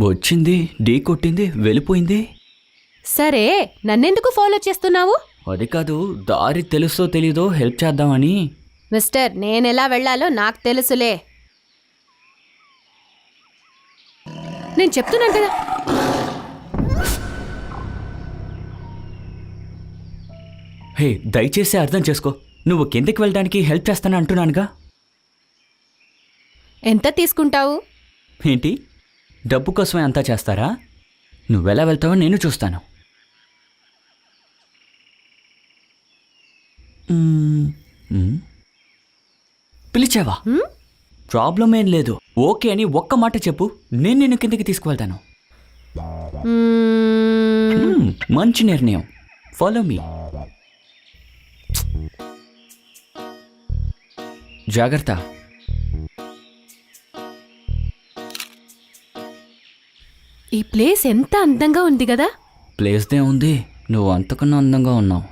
వచ్చింది ఢీ కొట్టింది వెళ్ళిపోయింది. సరే నన్నెందుకు ఫాలో చేస్తున్నావు? అది కాదు దారి తెలుసో తెలీదో హెల్ప్ చేద్దామని. మిస్టర్ నేనెలా వెళ్ళాలో నాకు తెలుసులే. నేను చెప్తున్నాను కదా. హే దయచేసి అర్థం చేసుకో. నువ్వు కిందకి వెళ్ళడానికి హెల్ప్ చేస్తాను అంటున్నానుగా. ఎంత తీసుకుంటావు? ఏంటి? డబ్బు కోసమే అంతా చేస్తారా? నువ్వెలా వెళ్తావో నేను చూస్తాను. పిలిచావా? ప్రాబ్లం ఏం లేదు. ఓకే అని ఒక్క మాట చెప్పు. నేను నిన్ను కిందకి తీసుకువెళ్తాను. మంచి నిర్ణయం. Follow me. జాగ్రత్త. ఈ ప్లేస్ ఎంత అందంగా ఉంది కదా? ప్లేస్దే ఉంది. నువ్వు అంతకన్నా అందంగా ఉన్నావు.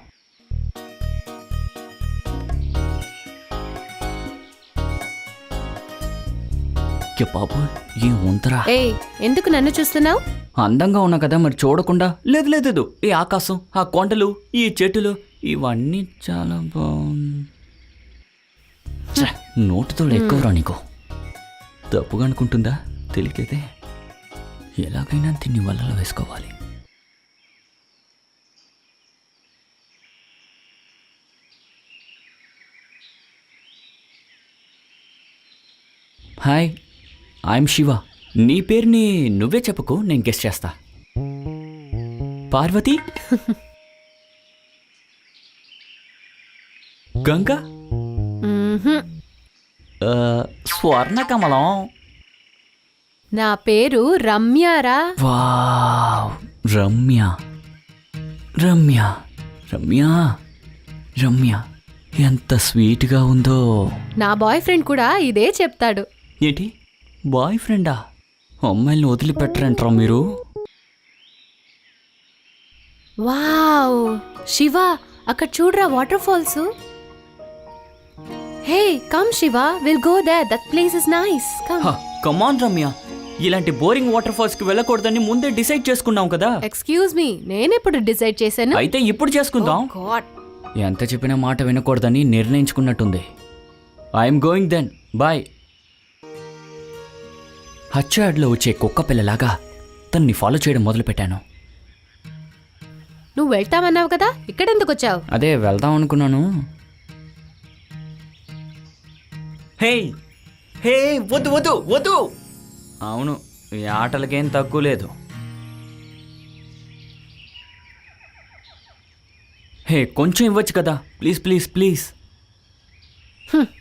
ఏ బాబు ఉంతరా? ఏయ్ ఎందుకు నన్ను చూస్తున్నావు? అందంగా ఉన్నా కదా మరి చూడకుండా? లేదు లేదు ఈ ఆకాశం ఆ కొండలు ఈ చెట్టులు ఇవన్నీ చాలా బాగుంది నోటితో ఎక్కువరా నీకు? తప్పుగా అనుకుంటుందా? తెలియకైతే. ఎలాగైనా దీన్ని వలలో వేసుకోవాలి. Hi I'm Shiva. నీ పేరుని నువ్వే చెప్పుకో నేను గెస్ట్ చేస్తా. పార్వతి? గంగ? స్వర్ణ కమలం నా పేరు రమ్యారా వావ్ రమ్య. రమ్య రమ్య రమ్య. ఎంత స్వీట్గా ఉందో. నా బాయ్ ఫ్రెండ్ కూడా ఇదే చెప్తాడు. ఏంటి? బాయ్ ఫ్రెండా అమ్మాయిల్ని వదిలిపెట్టరంటారా మీరు? వావ్ శివ అక్కడ చూడరా waterfalls hey come Shiva will go that place is nice come. Come on Ramya. ఇలాంటి బోరింగ్ వాటర్ ఫాల్స్కి వెళ్ళకూడదని ముందే డిసైడ్ చేసుకున్నాం కదా. ఎక్స్క్యూజ్ మీ నేనెప్పుడు డిసైడ్ చేశాను? అయితే ఇప్పుడు చేసుకుందాం. గాడ్ ఎంత చెప్పినా మాట వినకూడదని నిర్ణయించుకున్నట్టుంది. ఐఎమ్ గోయింగ్ దెన్ బాయ్ హచ్చాడ్లో వచ్చే కుక్క పిల్లలాగా తన్ని ఫాలో చేయడం మొదలుపెట్టాను. నువ్వు వెళ్తామన్నావు కదా ఇక్కడెందుకు వచ్చావు? అదే వెళ్దాం అనుకున్నాను. హే హే వద్దు వద్దు వద్దు! అవును ఈ ఆటలకేం తక్కువ లేదు. హే కొంచెం ఇవ్వచ్చు కదా? Please please please.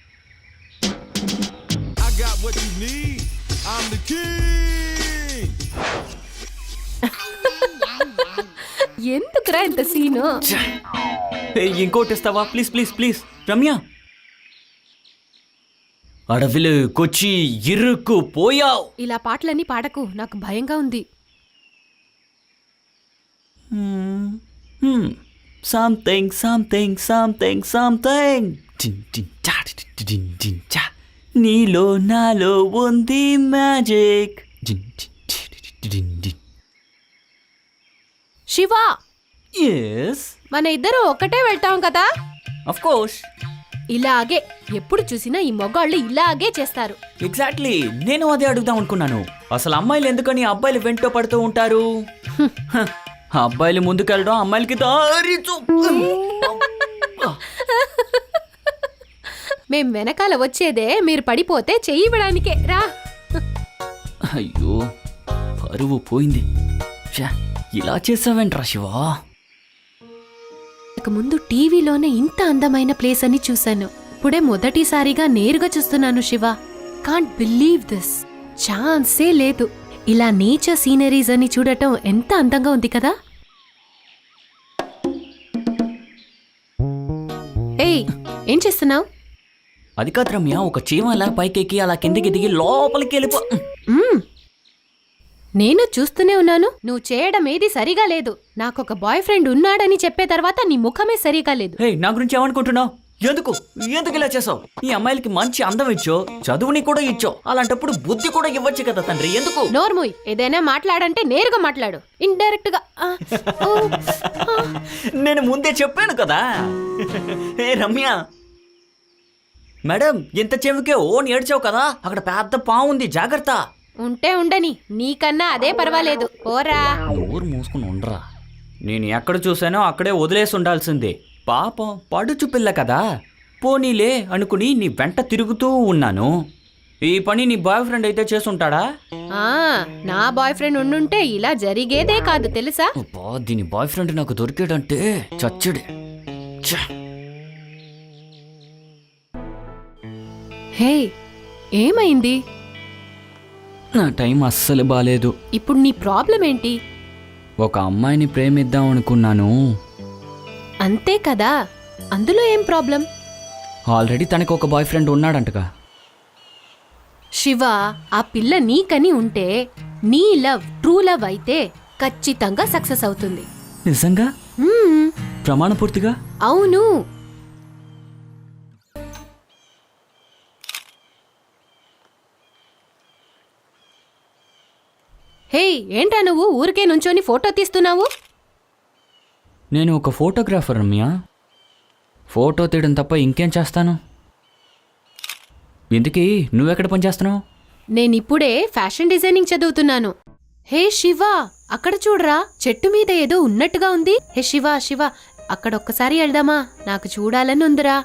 ఎందుకురా ఇంత సీను? ఇంకోటి ఇస్తావా? Please please please. రమ్య! అడవిలోకొచ్చి ఇరుక్కు పోయావు. ఇలా పాటలన్నీ పాడకు నాకు భయంగా ఉంది. సంథింగ్ సంథింగ్ సంథింగ్ సంథింగ్ నీలో నాలో ఉంది మ్యాజిక్ శివ! ఎస్ మన ఇద్దరు ఒక్కటే వెళ్తాం కదా? అఫ్ కోర్స్ ఇలాగే ఎప్పుడు చూసినా ఈ మొగాళ్ళు ఇలాగే చేస్తారు. ఎగ్జాక్ట్లీ నేను అదే అడుగుదాం అనుకున్నాను. అసలు అమ్మాయిలు ఎందుకని అబ్బాయిలు వెంట పడుతూ ఉంటారు? హ, అబ్బాయిలు ముందుకెళ్ళడం అమ్మాయిలకి దారి చూ- మేం వెనకాల వచ్చేదే మీరు పడిపోతే చెయ్యి ఇవ్వడానికే. రా. అయ్యో పరువు పోయింది. ఛ, ఇలా చేసావేంట్రా శివా? ఇక ముందు టీవీలోనే ఇంత అందమైన ప్లేస్ అని చూశాను. ఇప్పుడే మొదటిసారిగా నేరుగా చూస్తున్నాను శివ. Can't believe this. ఛాన్సే లేదు. ఇలా నేచర్ సీనరీస్ అని చూడటం ఎంత అందంగా ఉంది కదా? ఏయ్ ఏం చేస్తున్నావు? అది కాదు రమ్య ఒక చీమ అలా పైకెక్కి అలా కిందకి దిగి లోపలికి వెళ్ళిపో. నేను చూస్తూనే ఉన్నాను. నువ్వు చేయడం ఏది సరిగా లేదు. నాకొక బాయ్ ఫ్రెండ్ ఉన్నాడని చెప్పే తర్వాత నీ ముఖమే సరిగా లేదు. హే నా గురించి ఏమనుకుంటున్నావు? ఎందుకు? ఎందుకు ఇలా చేసావు? ఈ అమ్మాయిలకి మంచి అందం ఇచ్చో చదువుని కూడా ఇచ్చో అలాంటప్పుడు బుద్ధి కూడా ఇవ్వచ్చు కదా తండ్రి ఎందుకు? నోర్ముయ్ ఏదైనా మాట్లాడంటే నేరుగా మాట్లాడు. ఇండైరెక్ట్గా ఆ, ఓ, ఆ. నేను ముందే చెప్పాను కదా. ఏ రమ్య. మేడం ఇంత చెవికే ఓన్ ఏడ్చావు కదా. అక్కడ పెద్ద పావు ఉంది జాగ్రత్త. ఉంటే ఉండని నీకన్నా అదే పర్వాలేదు. పోరా. నోరు మూసుకుని ఉండరా. నేను ఎక్కడ చూసానో అక్కడే వదిలేసి ఉండాల్సిందే. పాపం పడుచు పిల్ల కదా. పోనీలే అనుకుని నీ వెంట తిరుగుతూ ఉన్నాను. ఈ పని నీ బాయ్ ఫ్రెండ్ అయితే చేసుంటాడా? ఆ నా బాయ్ ఫ్రెండ్ ఉండుంటే ఇలా జరిగేదే కాదు తెలుసా? అబ్బా దీని బాయ్ ఫ్రెండ్ నాకు దొరికాడంటే చచ్చుడే. ఛ! హే ఏమైంది? నా టైం అస్సలు బాలేదు. ఇప్పుడు నీ ప్రాబ్లం ఏంటి? ఒక అమ్మాయిని ప్రేమిద్దాం అనుకున్నాను. అంతే కదా? అందులో ఏం ప్రాబ్లం? ఆల్రెడీ తనకు ఒక బాయ్ ఫ్రెండ్ ఉన్నాడంటగా. శివ ఆ పిల్ల నీకని ఉంటే నీ లవ్ ట్రూ లవ్ అయితే ఖచ్చితంగా సక్సెస్ అవుతుంది. నిజంగా? మ్మ్, ప్రమాణపూర్తిగా? అవును. హే ఏంటా నువ్వు? ఊరికే నుంచొని ఫోటో తీస్తున్నావు? నేను ఒక ఫోటోగ్రాఫర్ రమ్య. ఫోటో తీయడం తప్ప ఇంకేం చేస్తాను? ఇందుకీ నువ్వెక్కడ పనిచేస్తున్నావు నేనిప్పుడే ఫ్యాషన్ డిజైనింగ్ చదువుతున్నాను. హే శివ అక్కడ చూడరా చెట్టు మీద ఏదో ఉన్నట్టుగా ఉంది. హే శివ శివ అక్కడ ఒక్కసారి వెళ్దామా? నాకు చూడాలని ఉందిరా.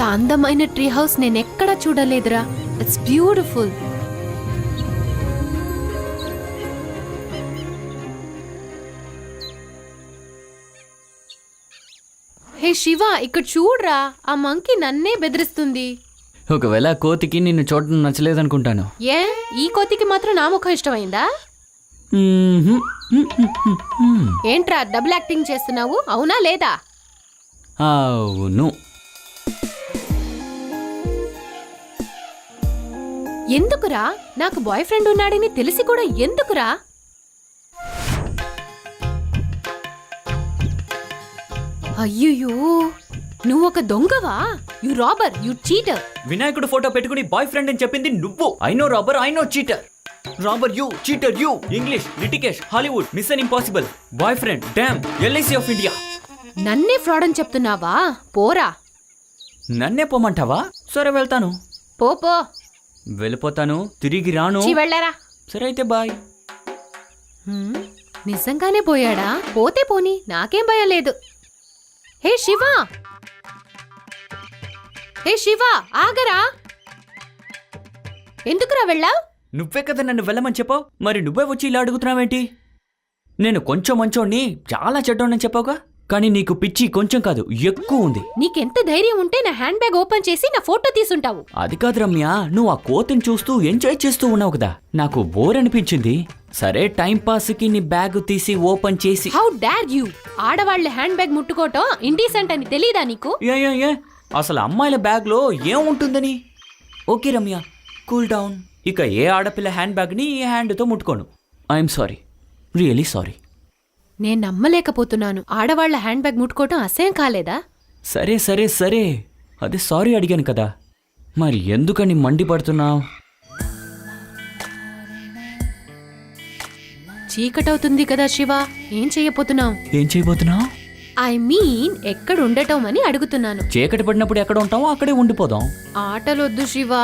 ఇంత అందమైన ట్రీ హౌస్ నేనెక్కడా చూడలేదురా. ఇట్స్ బ్యూటిఫుల్ హే శివ ఇక్కడ చూడరా ఆ మంకీ నన్నే బెదిరిస్తుంది. ఒకవేళ ఆ కోతికి నిన్ను చూడడం నచ్చలేదనుకుంటాను. ఏ? ఈ కోతికి మాత్రం నా ముఖం ఇష్టమైందా? మ్మ్హ్మ్. ఏంట్రా డబుల్ యాక్టింగ్ చేస్తున్నావు? అవునా లేదా? అవును. ఎందుకురా? నాకు బాయ్ ఫ్రెండ్ ఉన్నాడని తెలిసి కూడా ఎందుకురా? అయ్యయ్యో నువ్వు ఒక దొంగవా? యు రాబర్ యు చీటర్ వినాయకుడు ఫోటో పెట్టుకుని బాయ్ ఫ్రెండ్ అని చెప్పింది నువ్వు. I no robber I no cheater robber you cheater you English లిటికేష్ Hollywood mission impossible boyfriend damn LIC of India నన్నే ఫ్రాడ్ అని చెప్తున్నావా? పోరా. నన్నే పోమంటావా సరే వెళ్తాను. పో పో. వెళ్ళిపోతాను తిరిగి రాను. చీ వెళ్ళరా. సరే అయితే బాయ్. హ్మ్, నిజంగానే పోయాడా? పోతే పోని నాకేం భయం లేదు. హే శివ! హే శివ ఆగరా? ఎందుకురా వెళ్ళావు? నువ్వే కదా నన్ను వెళ్ళమని చెప్పావు? మరి నువ్వే వచ్చి ఇలా అడుగుతున్నావేంటి? నేను కొంచెం మంచోడిని చాలా చెడ్డోడని చెప్పావుగా? కానీ నీకు పిచ్చి కొంచెం కాదు ఎక్కువ ఉంది. నీకెంత ధైర్యం ఉంటే నా హ్యాండ్ బ్యాగ్ ఓపెన్ చేసి నా ఫోటో తీసుంటావు. అది కాదు రమ్య నువ్వు ఆ కోతిని చూస్తూ ఎంజాయ్ చేస్తూ ఉన్నావు కదా. నాకు బోర్ అనిపించింది. సరే టైం పాస్కి నీ బ్యాగ్ తీసి ఓపెన్ చేసి. హౌ డార్ యూ ఆడవాళ్ళ హ్యాండ్ బ్యాగ్ ముట్టుకోవటం ఇండీసెంట్ అని తెలీదా నీకు? ఏ ఏ, ఏ అసలు అమ్మాయిల బ్యాగ్లో ఏముంటుందని ఓకే రమ్య కూల్ డౌన్. ఇక ఏ ఆడపిల్ల హ్యాండ్ బ్యాగ్ని ఈ హ్యాండ్తో ముట్టుకోను. I'm sorry really sorry. నేను నమ్మలేకపోతున్నాను. ఆడవాళ్ళ హ్యాండ్ బ్యాగ్ ముట్టుకోవటం అసహ్యం కాలేదా? సరే సరే సరే. అదే సారీ అడిగాను కదా. మరి ఎందుకని మండిపడుతున్నావు చీకటవుతుంది కదా శివ. ఏం చెయ్యపోతున్నావు ఏం చేయబోతున్నావు? ఐ మీన్ ఎక్కడ ఉండటం అని అడుగుతున్నాను. చీకటి పడినప్పుడు ఎక్కడ ఉంటామో అక్కడే ఉండిపోదాం. ఆటలొద్దు శివ.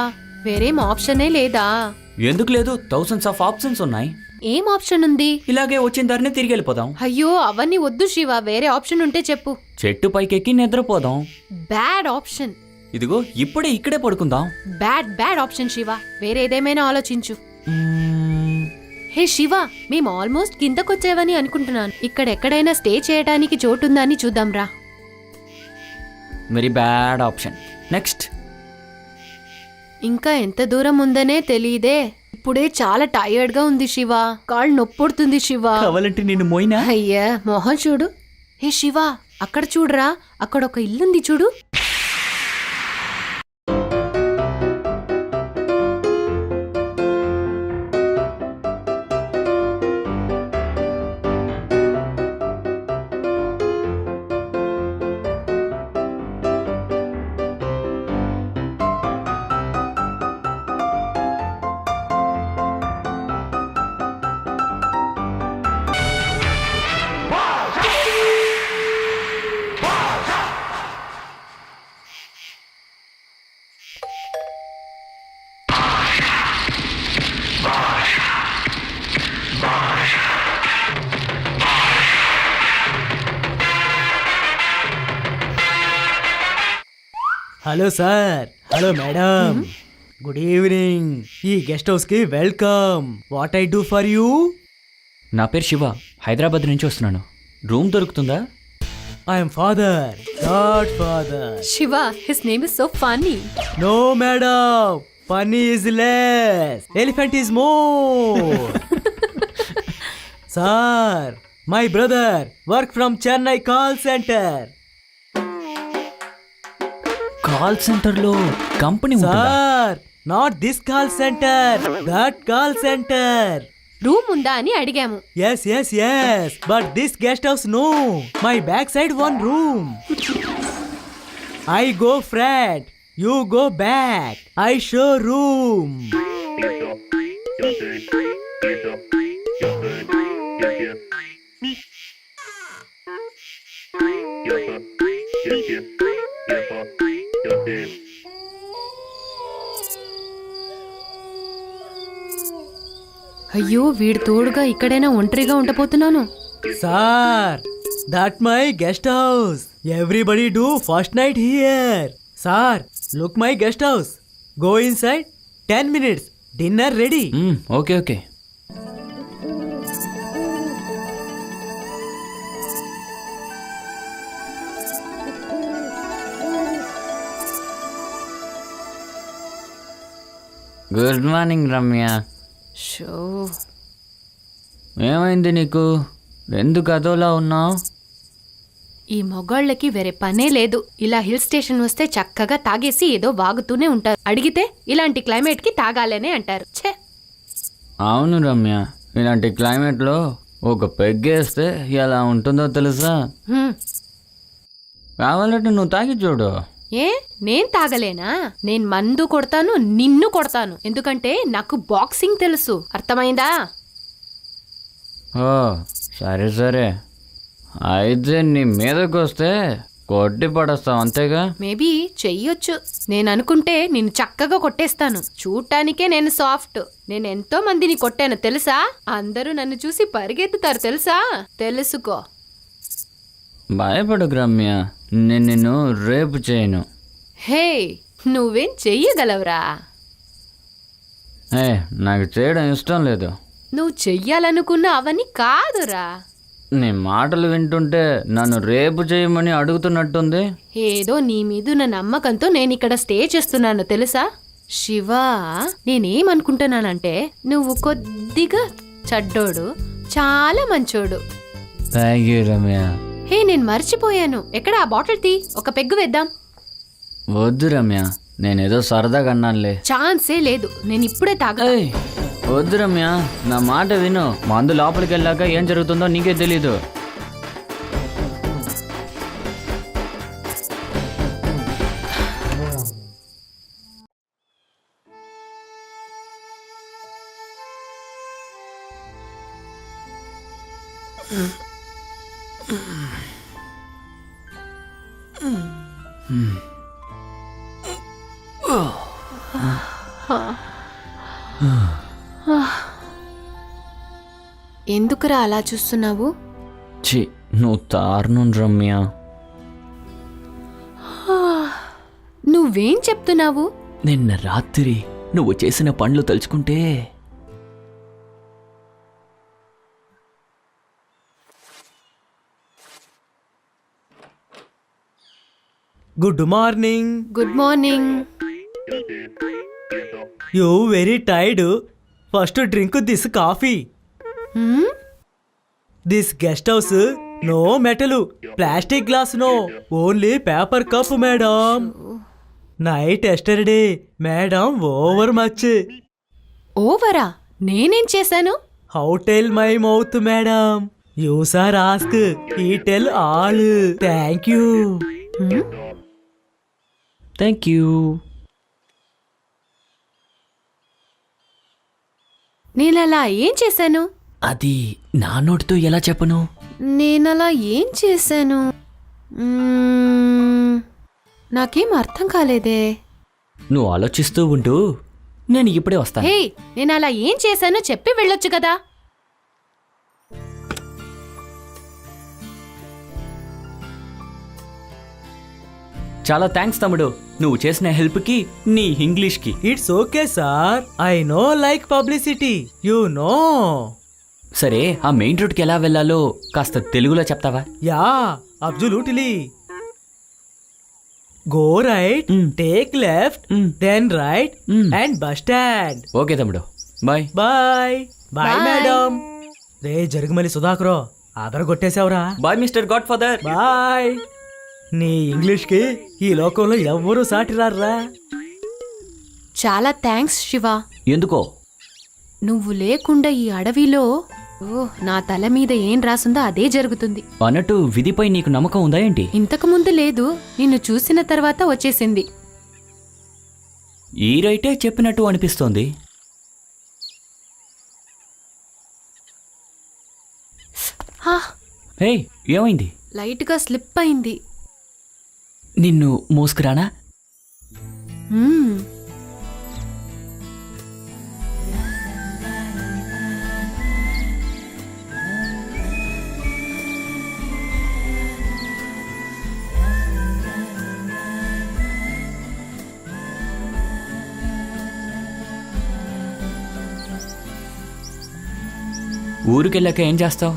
వేరేం ఆప్షనే లేదా? ఎందుకు లేదు? థౌసండ్స్ ఆఫ్ ఆప్షన్స్ ఉన్నాయి. ఏం ఆప్షన్ ఉంది? ఇలాగే వచ్చిన దారిని తిరిగి వెళ్ళిపోదాం. అయ్యో అవన్నీ వద్దు శివ వేరే ఆప్షన్ ఉంటే చెప్పు. చెట్టు పైకెక్కి నిద్రపోదాం. బ్యాడ్ ఆప్షన్ ఇదిగో ఇప్పుడే ఇక్కడే పడుకుందాం. Bad bad option Shiva. వేరేదేమైనా ఆలోచించు. మ్మ్, హే శివ మేము ఆల్మోస్ట్ కిందకొచ్చేవని అనుకుంటున్నాను. ఇక్కడ ఎక్కడైనా స్టే చేయడానికి చోటుందా అని చూద్దాం రా వెరీ బ్యాడ్ ఆప్షన్ నెక్స్ట్ ఇంకా ఎంత దూరం ఉందనే తెలియదే ఇప్పుడే చాలా టైర్డ్గా ఉంది శివ. కాళ్ళు నొప్పుడుతుంది శివ. కావాలంటే నేను మోయినా? అయ్యా మొహం చూడు. హే శివ అక్కడ చూడరా. అక్కడ ఒక ఇల్లుంది చూడు. Hello sir. Hello madam. Good evening. ఈ గెస్ట్ హౌస్కి welcome. What I do for you? నా పేరు శివ. హైదరాబాద్ నుంచి వస్తున్నాను. రూమ్ దొరుకుతుందా? I'm father godfather Shiva his name is so funny no madam funny is less elephant is more sir my brother work from Chennai call centre call సెంటర్లో company ఉంటుందా sir not this call centre that call centre room ఉందా అని అడిగాము Yes, yes, yes. But this guest house, no. My backside one room. I go front. You go back. I show room. అయ్యో వీడి తోడుగా ఇక్కడైనా ఒంటరిగా ఉండబోతున్నాను. Sir that my guest house everybody do first night here sir look my guest house go inside ten minutes dinner ready okay okay good morning Ramya show. ఏమైంది నీకు? ఎందుకు అదోలా ఉన్నావు? ఈ మొగాళ్ళకి వేరే పనే లేదు. ఇలా హిల్ స్టేషన్ వస్తే చక్కగా తాగేసి ఏదో వాగుతూనే ఉంటారు. అడిగితే ఇలాంటి క్లైమేట్కి తాగాలనే అంటారు. ఛే. అవును రమ్య. ఇలాంటి క్లైమేట్లో ఒక పెగ్గేస్తే ఎలా ఉంటుందో తెలుసా. కావాలంటే నువ్వు తాగి చూడు. ఏ? నేను తాగలేనా? నేను మందు కొడతాను నిన్ను కొడతాను. ఎందుకంటే నాకు బాక్సింగ్ తెలుసు. అర్థమైందా? ఓ సరే సరే. అయితే నీ మీదకి వస్తే కొట్టి పడేస్తావు అంతేగా? మేబీ చెయ్యొచ్చు. నేను అనుకుంటే నిన్ను చక్కగా కొట్టేస్తాను. చూడటానికే నేను సాఫ్ట్. నేను ఎంతో మందిని కొట్టాను తెలుసా? అందరూ నన్ను చూసి పరిగెత్తుతారు తెలుసా? తెలుసుకో. భయపడకు రమ్య నేను నిన్ను రేపు చేయను. హే నువ్వేం చెయ్యగలవురా? ఏ నాకు చేయడం ఇష్టం లేదు. నువ్వు చెయ్యాలనుకున్న అవన్నీ కాదురా. నీ మాటలు వింటుంటే నన్ను రేపు చేయమని అడుగుతున్నట్టుంది. ఏదో నీ మీదున్న నమ్మకంతో నేను ఇక్కడ స్టే చేస్తున్నాను తెలుసా? శివ నేనేమనుకుంటున్నానంటే నువ్వు కొద్దిగా చెడ్డోడు చాలా మంచోడు. Thank you Ramya. హే నేను మర్చిపోయాను. ఎక్కడ? ఆ బాటిల్ తీ. ఒక పెగ్గు వేద్దాం. వద్దు రమ్య నేనేదో సరదాగా అన్నానులే ఛాన్సే లేదు. నేను ఇప్పుడే తాగా ఏయ్, వద్దు రమ్య నా మాట విను. మందు లోపలికి వెళ్ళాక ఏం జరుగుతుందో నీకే తెలీదు. ఎందుకురా అలా చూస్తున్నావు ఛీ నువ్వు తారుణం రమ్య నువ్వేం చెప్తున్నావు నిన్న రాత్రి నువ్వు చేసిన పనులు తలుచుకుంటే Good morning. Good morning You very tired. First drink this coffee. This guest house no metal plastic glass no only paper cup madam night yesterday madam over much ఓవరా నేనేం చేశాను? How tell my mouth madam you sir ask ఈ tell all thank you thank you నేను ఏం చేశాను? అది నా నోటితో ఎలా చెప్పను? నేనలా ఏం చేశాను? మ్మ్, నాకేం అర్థం కాలేదే. నువ్వు ఆలోచిస్తూ ఉంటూ నేను ఇప్పుడే వస్తాను. హే నేను అలా ఏం చేశానో చెప్పి వెళ్ళొచ్చు కదా. చాలా థ్యాంక్స్ తమ్ముడు. నువ్వు చేసిన హెల్ప్కి నీ ఇంగ్లీష్కి. It's okay sir I no like publicity you no సరే ఆ మెయిన్ రోడ్కి ఎలా వెళ్ళాలో కాస్త తెలుగులో చెప్తావా? Yeah absolutely. Go right. Take left. Then right. And bus stand. Okay తమ్ముడు. బాయ్. బాయ్. బాయ్. మేడం. రే జరుగుమలి సుధాకరో ఆదర కొట్టేశావురా. Bye mister godfather bye. నీ ఇంగ్లీష్కి ఈ లోకంలో ఎవ్వరూ సాటిరారా చాలా థ్యాంక్స్ శివ. ఎందుకో? నువ్వు లేకుండా ఈ అడవిలో ఓ నా తల మీద ఏం రాసుందో అదే జరుగుతుంది. అన్నట్టు విధిపై నీకు నమ్మకం ఉందా ఏంటి? ఇంతకు ముందు లేదు నిన్ను చూసిన తర్వాత వచ్చేసింది. ఈ రైటే చెప్పినట్టు అనిపిస్తోంది. హా, హే ఏమైంది? లైట్గా స్లిప్ అయింది. నిన్ను మోసుకురానా? మ్మ్. ఊరికెళ్ళాక ఏం చేస్తావు?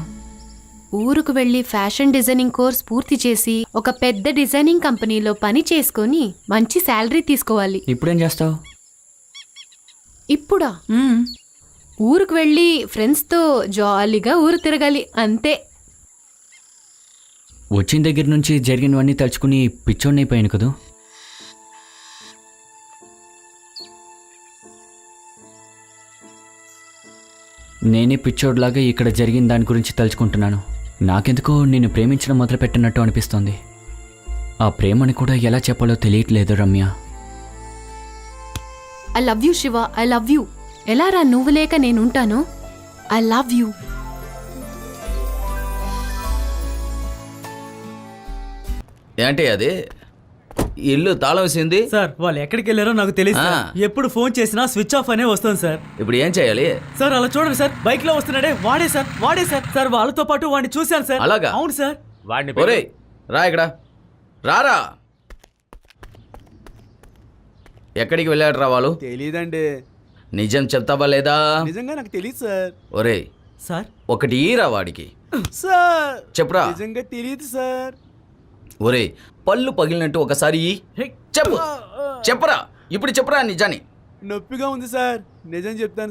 ఊరుకు వెళ్ళి ఫ్యాషన్ డిజైనింగ్ కోర్స్ పూర్తి చేసి ఒక పెద్ద డిజైనింగ్ కంపెనీలో పని చేసుకొని మంచి శాలరీ తీసుకోవాలి. ఇప్పుడేం చేస్తావు? ఇప్పుడా? ఊరుకు వెళ్ళి ఫ్రెండ్స్తో జాలీగా ఊరు తిరగాలి అంతే. వచ్చిన దగ్గర నుంచి జరిగినవన్నీ తలుచుకుని పిచ్చోడినైపోయాను కదూ? నేనే పిచ్చోడ్లాగా ఇక్కడ జరిగిన దాని గురించి తలుచుకుంటున్నాను. నాకెందుకో నిన్ను ప్రేమించడం మొదలుపెట్టినట్టు అనిపిస్తోంది. ఆ ప్రేమని కూడా ఎలా చెప్పాలో తెలియట్లేదు Ramya. I love you Shiva I love you ఎలా రా నువ్వు లేక నేనుంటాను? ఐ లవ్ యూ ఏంటి అది? ఇల్లు తాళం వేసింది? సార్ వాళ్ళు ఎక్కడికి వెళ్ళారో నాకు తెలియదు సార్. ఆ. ఎప్పుడు ఫోన్ చేసినా స్విచ్ ఆఫ్ అనే వస్తుంది సార్. ఇప్పుడు ఏం చేయాలి? సార్ అలా చూడండి సార్. బైక్లో వస్తున్నాడే వాడే సార్ వాడే సార్. సార్ వాళ్ళతో పాటు వాడిని చూశాను సార్. అలాగా? అవును సార్. ఒరేయ్ రా ఇక్కడ. రారా. ఎక్కడికి వెళ్ళాడు రా వాళ్ళు? తెలీదండి. నిజం చెప్తావా లేదా? నిజంగా నాకు తెలియదు సార్. ఒరేయ్ సార్? ఒకటి ఈరా వాడికి. సార్ చెప్పురా. నిజంగా తెలియదు సార్. ఒరేయ్ పళ్ళు పగిలినట్టు ఒకసారి. చెప్పు. చెప్పరా. ఇప్పుడు చెప్పరా నిజాన్ని. నొప్పిగా ఉంది సార్. నిజం చెప్తాను